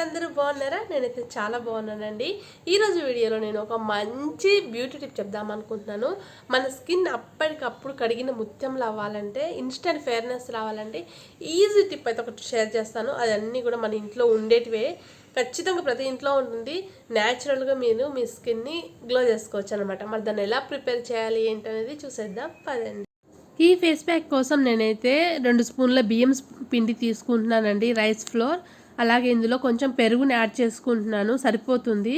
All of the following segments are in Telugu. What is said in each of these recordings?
అందరూ బాగున్నారా? నేనైతే చాలా బాగున్నానండి. ఈరోజు వీడియోలో నేను ఒక మంచి బ్యూటీ టిప్ చెప్దాం అనుకుంటున్నాను. మన స్కిన్ అప్పటికప్పుడు కడిగిన ముత్యంలు అవ్వాలంటే ఇన్స్టెంట్ ఫేర్నెస్ రావాలంటే ఈజీ టిప్ అయితే ఒకటి షేర్ చేస్తాను. అది కూడా మన ఇంట్లో ఉండేటివే. ఖచ్చితంగా ప్రతి ఇంట్లో ఉంటుంది. న్యాచురల్గా మీరు మీ స్కిన్ని గ్లో చేసుకోవచ్చు అనమాట మరి దాన్ని ఎలా ప్రిపేర్ చేయాలి ఏంటనేది చూసేద్దాం. పదండి. ఈ ఫేస్ ప్యాక్ కోసం నేనైతే రెండు స్పూన్ల బియ్యం పిండి తీసుకుంటున్నానండి. Rice flour. అలాగే ఇందులో కొంచెం పెరుగుని యాడ్ చేసుకుంటున్నాను సరిపోతుంది.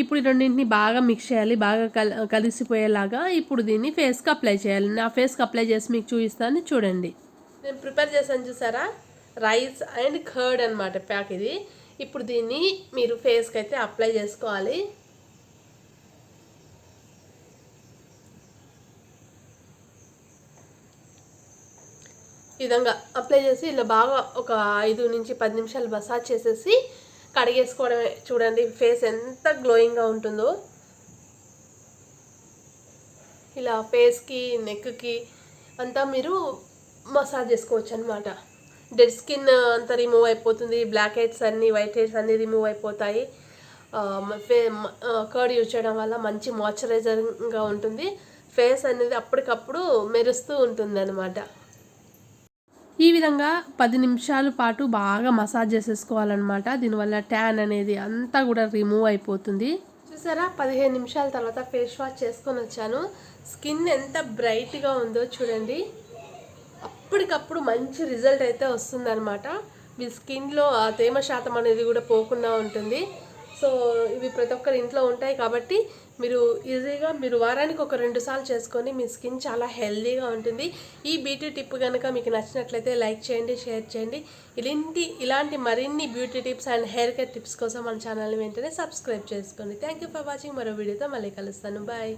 ఇప్పుడు రెండింటిని బాగా మిక్స్ చేయాలి బాగా కల్ కలిసిపోయేలాగా ఇప్పుడు దీన్ని ఫేస్కి అప్లై చేయాలి. నా ఫేస్కి అప్లై చేసి మీకు చూపిస్తాను చూడండి. నేను ప్రిపేర్ చేశాను చూసారా? రైస్ అండ్ కర్డ్ అనమాట ప్యాక్ ఇది. ఇప్పుడు దీన్ని మీరు ఫేస్కి అయితే అప్లై చేసుకోవాలి. విధంగా అప్లై చేసి ఇలా బాగా ఒక ఐదు నుంచి పది నిమిషాలు మసాజ్ చేసేసి కడిగేసుకోవడమే. చూడండి ఫేస్ ఎంత గ్లోయింగ్గా ఉంటుందో. ఇలా ఫేస్కి నెక్కి అంతా మీరు మసాజ్ చేసుకోవచ్చు అనమాట డెడ్ స్కిన్ అంతా రిమూవ్ అయిపోతుంది. బ్లాక్ హెడ్స్ అన్ని వైట్ హెడ్స్ అన్నీ రిమూవ్ అయిపోతాయి. ఫే కర్డ్ యూజ్ చేయడం వల్ల మంచి మాయిశ్చరైజర్గా ఉంటుంది. ఫేస్ అనేది అప్పటికప్పుడు మెరుస్తూ ఉంటుంది అనమాట ఈ విధంగా పది నిమిషాల పాటు బాగా మసాజ్ చేసేసుకోవాలన్నమాట. దీనివల్ల ట్యాన్ అనేది అంతా కూడా రిమూవ్ అయిపోతుంది. చూసారా? పదిహేను నిమిషాల తర్వాత ఫేస్ వాష్ చేసుకొని వచ్చాను. స్కిన్ ఎంత బ్రైట్గా ఉందో చూడండి. అప్పటికప్పుడు మంచి రిజల్ట్ అయితే వస్తుందన్నమాట. మీ స్కిన్లో ఆ తేమ శాతం అనేది కూడా పోకుండా ఉంటుంది. సో ఇవి ప్రతి ఒక్కరి ఇంట్లో ఉంటాయి కాబట్టి మీరు ఈజీగా మీరు వారానికి ఒక రెండు సార్లు చేసుకొని మీ స్కిన్ చాలా హెల్దీగా ఉంటుంది. ఈ బ్యూటీ టిప్ కనుక మీకు నచ్చినట్లయితే లైక్ చేయండి షేర్ చేయండి. ఇలాంటి ఇలాంటి మరిన్ని beauty tips and hair care tips కోసం మన ఛానల్ని వెంటనే సబ్స్క్రైబ్ చేసుకోండి. థ్యాంక్ యూ ఫర్ వాచింగ్ మరో వీడియోతో మళ్ళీ కలుస్తాను. బాయ్